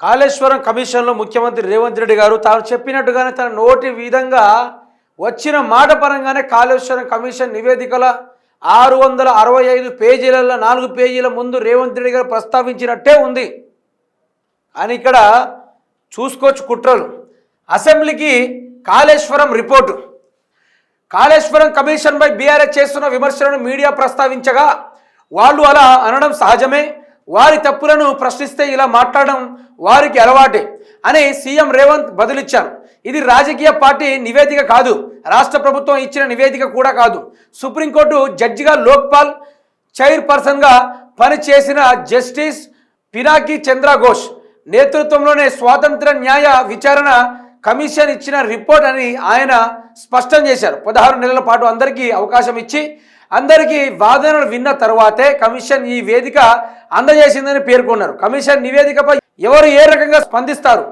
కాళేశ్వరం కమిషన్లో ముఖ్యమంత్రి రేవంత్ రెడ్డి గారు తాను చెప్పినట్టుగానే తన నోటి విధంగా వచ్చిన మాట పరంగానే కాళేశ్వరం కమిషన్ నివేదికల ఆరు వందల అరవై ఐదు పేజీలలో నాలుగు పేజీల ముందు రేవంత్ రెడ్డి గారు ప్రస్తావించినట్టే ఉంది. అని ఇక్కడ చూసుకోవచ్చు కుట్రలు. అసెంబ్లీకి కాళేశ్వరం రిపోర్టు. కాళేశ్వరం కమిషన్పై బీఆర్ఎస్ చేస్తున్న విమర్శలను మీడియా ప్రస్తావించగా వాళ్ళు అలా అనడం సహజమే. వారి తప్పులను ప్రశ్నిస్తే ఇలా మాట్లాడడం వారికి అలవాటే అని సీఎం రేవంత్ బదులిచ్చారు. ఇది రాజకీయ పార్టీ నివేదిక కాదు రాష్ట్ర ప్రభుత్వం ఇచ్చిన నివేదిక కూడా కాదు. సుప్రీంకోర్టు జడ్జిగా లోక్పాల్ చైర్పర్సన్గా పనిచేసిన జస్టిస్ పినాకి చంద్ర ఘోష్ నేతృత్వంలోనే స్వాతంత్ర న్యాయ విచారణ కమిషన్ ఇచ్చిన రిపోర్ట్ అని ఆయన స్పష్టం చేశారు. పదహారు నెలల పాటు అందరికీ అవకాశం ఇచ్చి అందరికీ వాదనలు విన్న తర్వాతే కమిషన్ ఈ వేదిక అందజేసిందని పేర్కొన్నారు. కమిషన్ నివేదికపై ఎవరు ఏ రకంగా స్పందిస్తారు?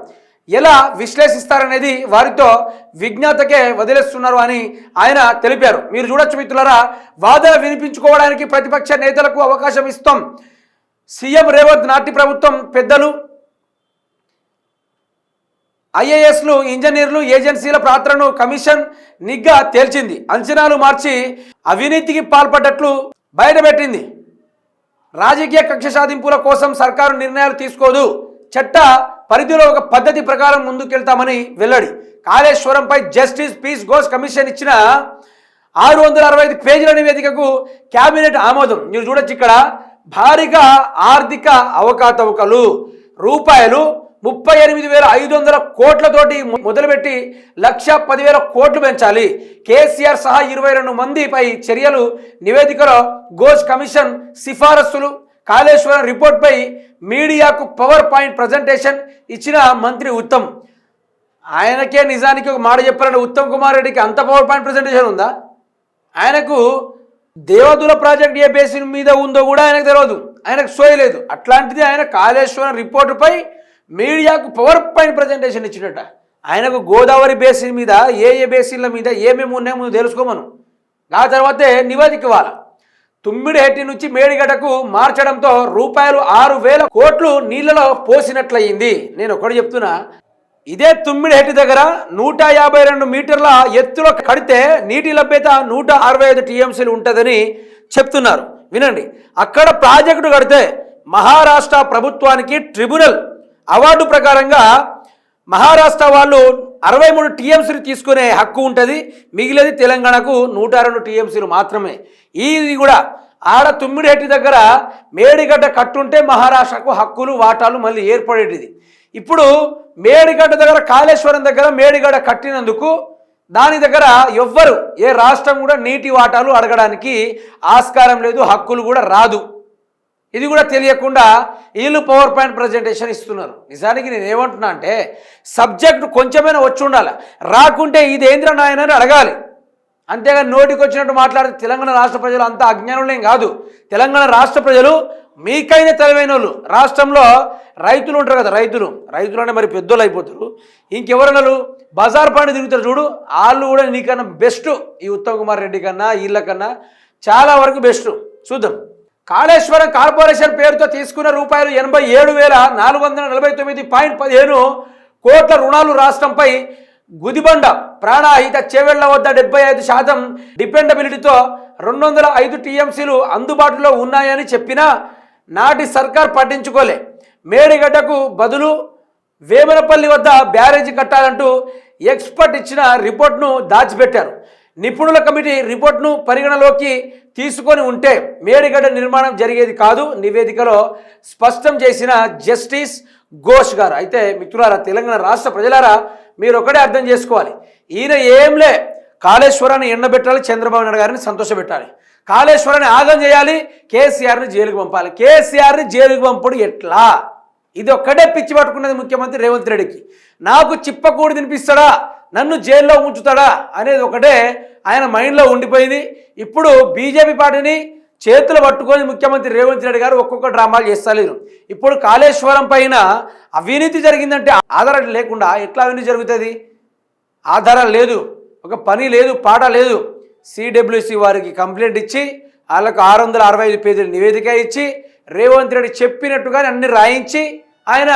ఎలా విశ్లేషిస్తారనేది వారితో విజ్ఞాతకే వదిలేస్తున్నారు అని ఆయన తెలిపారు. మీరు చూడొచ్చు మిత్రులారా వాదన వినిపించుకోవడానికి ప్రతిపక్ష నేతలకు అవకాశం ఇస్తాం. సీఎం రేవంత్ నాటి ప్రభుత్వం పెద్దలు ఐఏఎస్లు ఇంజనీర్లు ఏజెన్సీల పాత్రను కమిషన్ నిగ్గా తేల్చింది. అంచనాలు మార్చి అవినీతికి పాల్పడ్డట్లు బయటపెట్టింది. రాజకీయ కక్ష సాధింపుల కోసం సర్కారు నిర్ణయాలు తీసుకోదు. చట్ట పరిధిలో ఒక పద్ధతి ప్రకారం ముందుకెళ్తామని వెల్లడి. కాళేశ్వరంపై justice P C Ghosh commission ఇచ్చిన ఆరు వందల అరవై ఐదు పేజీల నివేదికకు కేబినెట్ ఆమోదం. మీరు చూడొచ్చు ఇక్కడ భారీగా ఆర్థిక అవకాతవకలు రూపాయలు ముప్పై ఎనిమిది వేల ఐదు వందల కోట్లతోటి మొదలుపెట్టి లక్ష పదివేల కోట్లు పెంచాలి. కేసీఆర్ సహా ఇరవై రెండు మందిపై చర్యలు నివేదికలో ఘోష్ కమిషన్ సిఫారసులు కాళేశ్వరం రిపోర్ట్పై మీడియాకు పవర్ పాయింట్ ప్రజెంటేషన్ ఇచ్చిన మంత్రి ఉత్తమ్. ఆయనకే నిజానికి ఒక మాట చెప్పాలంటే ఉత్తమ్ కుమార్ రెడ్డికి అంత పవర్ పాయింట్ ప్రజెంటేషన్ ఉందా? ఆయనకు దేవదుల ప్రాజెక్ట్ ఏ బేసిన్ మీద ఉందో కూడా ఆయనకు తెలియదు ఆయనకు సోయలేదు. అట్లాంటిది ఆయన కాళేశ్వరం రిపోర్టుపై మీడియాకు పవర్ పాయింట్ ప్రజెంటేషన్ ఇచ్చినట. ఆయనకు గోదావరి బేసిన్ మీద ఏ ఏ బేసిన్ల మీద ఏమేమి ఉన్నాయో ముందు తెలుసుకోమను. ఆ తర్వాతే నివేదిక ఇవ్వాలి. తుమ్మిడిహెట్టి నుంచి మేడిగడకు మార్చడంతో రూపాయలు ఆరు వేల కోట్లు నీళ్ళలో పోసినట్లయింది. నేను ఒకటి చెప్తున్నా. ఇదే తుమ్మిడిహెట్టి దగ్గర నూట యాభై రెండు మీటర్ల ఎత్తులో కడితే నీటి లభ్యత నూట అరవై ఐదు టీఎంసీలు ఉంటుందని చెప్తున్నారు. వినండి. అక్కడ ప్రాజెక్టు కడితే మహారాష్ట్ర ప్రభుత్వానికి ట్రిబ్యునల్ అవార్డు ప్రకారంగా మహారాష్ట్ర వాళ్ళు అరవై మూడు టీఎంసీలు తీసుకునే హక్కు ఉంటుంది. మిగిలేది తెలంగాణకు నూట రెండు టీఎంసీలు మాత్రమే. ఇది కూడా ఆడ తుమ్మిడేటి దగ్గర మేడిగడ్డ కట్టుంటే మహారాష్ట్రకు హక్కులు వాటాలు మళ్ళీ ఏర్పడేటిది. ఇప్పుడు మేడిగడ్డ దగ్గర కాళేశ్వరం దగ్గర మేడిగడ్డ కట్టినందుకు దాని దగ్గర ఎవ్వరు ఏ రాష్ట్రం కూడా నీటి వాటాలు అడగడానికి ఆస్కారం లేదు హక్కులు కూడా రాదు. ఇది కూడా తెలియకుండా వీళ్ళు పవర్ పాయింట్ ప్రజెంటేషన్ ఇస్తున్నారు. నిజానికి నేను ఏమంటున్నా అంటే సబ్జెక్ట్ కొంచెమైనా వచ్చి ఉండాలి. రాకుంటే ఇదేంద్ర నాయనని నాయన అని అడగాలి. అంతేగాని నోటికి వచ్చినట్టు మాట్లాడితే తెలంగాణ రాష్ట్ర ప్రజలు అంత అజ్ఞానులేం కాదు. తెలంగాణ రాష్ట్ర ప్రజలు మీకైన తెలివైన వాళ్ళు రాష్ట్రంలో రైతులు ఉంటారు కదా రైతులు. రైతులు అంటే మరి పెద్దోళ్ళు అయిపోతారు. ఇంకెవరన్నారు? బజార్ పైన తిరుగుతారు చూడు. వాళ్ళు కూడా నీకన్నా బెస్ట్ ఈ ఉత్తమ్ కుమార్ రెడ్డి కన్నా వీళ్ళకన్నా చాలా వరకు బెస్ట్. చూద్దాం. కాళేశ్వరం కార్పొరేషన్ పేరుతో తీసుకున్న రూపాయలు ఎనభై ఏడు వేల నాలుగు వందల నలభై తొమ్మిది పాయింట్ పదిహేను కోట్ల రుణాలు రాష్ట్రంపై గుదిబండ ప్రాణాహిత చేవెళ్ళ వద్ద డెబ్బై ఐదు శాతం డిపెండబిలిటీతో రెండు వందల ఐదు టీఎంసీలు అందుబాటులో ఉన్నాయని చెప్పినా నాటి సర్కార్ పట్టించుకోలే. మేడిగడ్డకు బదులు వేమనపల్లి వద్ద బ్యారేజీ కట్టాలంటూ ఎక్స్పర్ట్ ఇచ్చిన రిపోర్ట్ను దాచిపెట్టారు. నిపుణుల కమిటీ రిపోర్ట్ను పరిగణలోకి తీసుకొని ఉంటే మేడిగడ్డ నిర్మాణం జరిగేది కాదు. నివేదికలో స్పష్టం చేసిన జస్టిస్ ఘోష్ గారు. అయితే మిత్రులారా తెలంగాణ రాష్ట్ర ప్రజలారా మీరు ఒకటే అర్థం చేసుకోవాలి. ఈయన ఏంలే కాళేశ్వరాన్ని ఎండబెట్టాలి చంద్రబాబు నాయుడు గారిని సంతోషపెట్టాలి. కాళేశ్వరాన్ని ఆగం చేయాలి కేసీఆర్ని జైలుకు పంపాలి. కేసీఆర్ని జైలుకు పంపడు ఎట్లా? ఇది ఒక్కటే పిచ్చి పట్టుకున్నది ముఖ్యమంత్రి రేవంత్ రెడ్డికి. నాకు చిప్పకూడు తినిపిస్తాడా? నన్ను జైల్లో ఉంచుతాడా అనేది ఒకటే ఆయన మైండ్లో ఉండిపోయింది. ఇప్పుడు బీజేపీ పార్టీని చేతులు పట్టుకొని ముఖ్యమంత్రి రేవంత్ రెడ్డి గారు ఒక్కొక్క డ్రామాలు చేస్తలేరు. ఇప్పుడు కాళేశ్వరం పైన అవినీతి జరిగిందంటే ఆధారాలు లేకుండా ఎట్లా అవినీతి జరుగుతుంది? ఆధారాలు లేదు. ఒక పని లేదు పాట లేదు. సిడబ్ల్యూసి వారికి కంప్లైంట్ ఇచ్చి వాళ్ళకు ఆరు వందల అరవై ఐదు పేజీల నివేదిక ఇచ్చి రేవంత్ రెడ్డి చెప్పినట్టుగానే అన్ని రాయించి ఆయన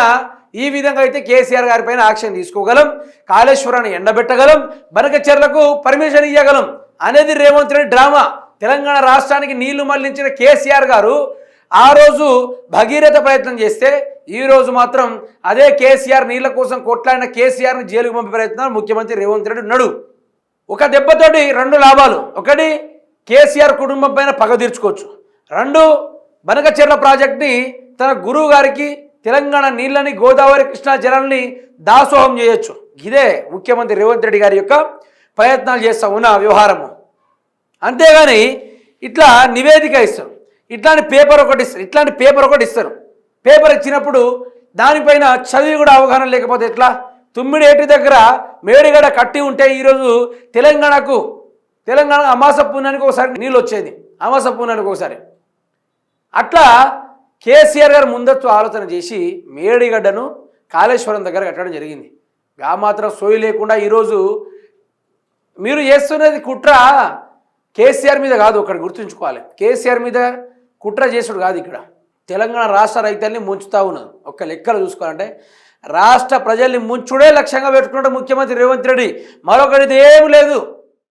ఈ విధంగా అయితే కేసీఆర్ గారి పైన యాక్షన్ తీసుకోగలం కాళేశ్వరాన్ని ఎండబెట్టగలం బనకచెర్లకు పర్మిషన్ ఇవ్వగలం అనేది రేవంత్ రెడ్డి డ్రామా. తెలంగాణ రాష్ట్రానికి నీళ్ళు మళ్ళించిన కేసీఆర్ గారు ఆ రోజు భగీరథ ప్రయత్నం చేస్తే ఈ రోజు మాత్రం అదే కేసీఆర్ నీళ్ళ కోసం కొట్లాడిన కేసీఆర్ని జైలుకు పంపే ప్రయత్నం ముఖ్యమంత్రి రేవంత్ రెడ్డి ఉన్నాడు. ఒక దెబ్బతోటి రెండు లాభాలు. ఒకటి కేసీఆర్ కుటుంబం పైన పగ తీర్చుకోవచ్చు. రెండు బనకచెర్ల ప్రాజెక్ట్ని తన గురువు గారికి తెలంగాణ నీళ్ళని గోదావరి కృష్ణా జలాల్ని దాసోహం చేయొచ్చు. ఇదే ముఖ్యమంత్రి రేవంత్ రెడ్డి గారి యొక్క ప్రయత్నాలు చేస్తా ఉన్న వ్యవహారము. అంతేగాని ఇట్లా నివేదిక ఇస్తారు. ఇట్లాంటి పేపర్ ఒకటి ఇస్తారు. ఇట్లాంటి పేపర్ ఒకటి ఇస్తారు. పేపర్ ఇచ్చినప్పుడు దానిపైన చదివి కూడా అవగాహన లేకపోతే ఎట్లా? తుమ్మిడి ఏటి దగ్గర మేడిగడ కట్టి ఉంటే ఈరోజు తెలంగాణకు తెలంగాణ అమాస పూర్ణానికి ఒకసారి నీళ్ళు వచ్చేది. అమాస పూర్ణానికి ఒకసారి. అట్లా కేసీఆర్ గారు ముందస్తు ఆలోచన చేసి మేడిగడ్డను కాళేశ్వరం దగ్గర కట్టడం జరిగింది. ఆ మాత్రం సోయి లేకుండా ఈరోజు మీరు చేస్తున్నది కుట్ర కేసీఆర్ మీద కాదు ఒకటి గుర్తుంచుకోవాలి. కేసీఆర్ మీద కుట్ర చేసుడు కాదు ఇక్కడ. తెలంగాణ రాష్ట్ర రైతుల్ని ముంచుతా ఉన్నది. ఒక్క లెక్కలు చూసుకోవాలంటే రాష్ట్ర ప్రజల్ని ముంచుడే లక్ష్యంగా పెట్టుకుంటే ముఖ్యమంత్రి రేవంత్ రెడ్డి. మరొకటిది ఏం లేదు.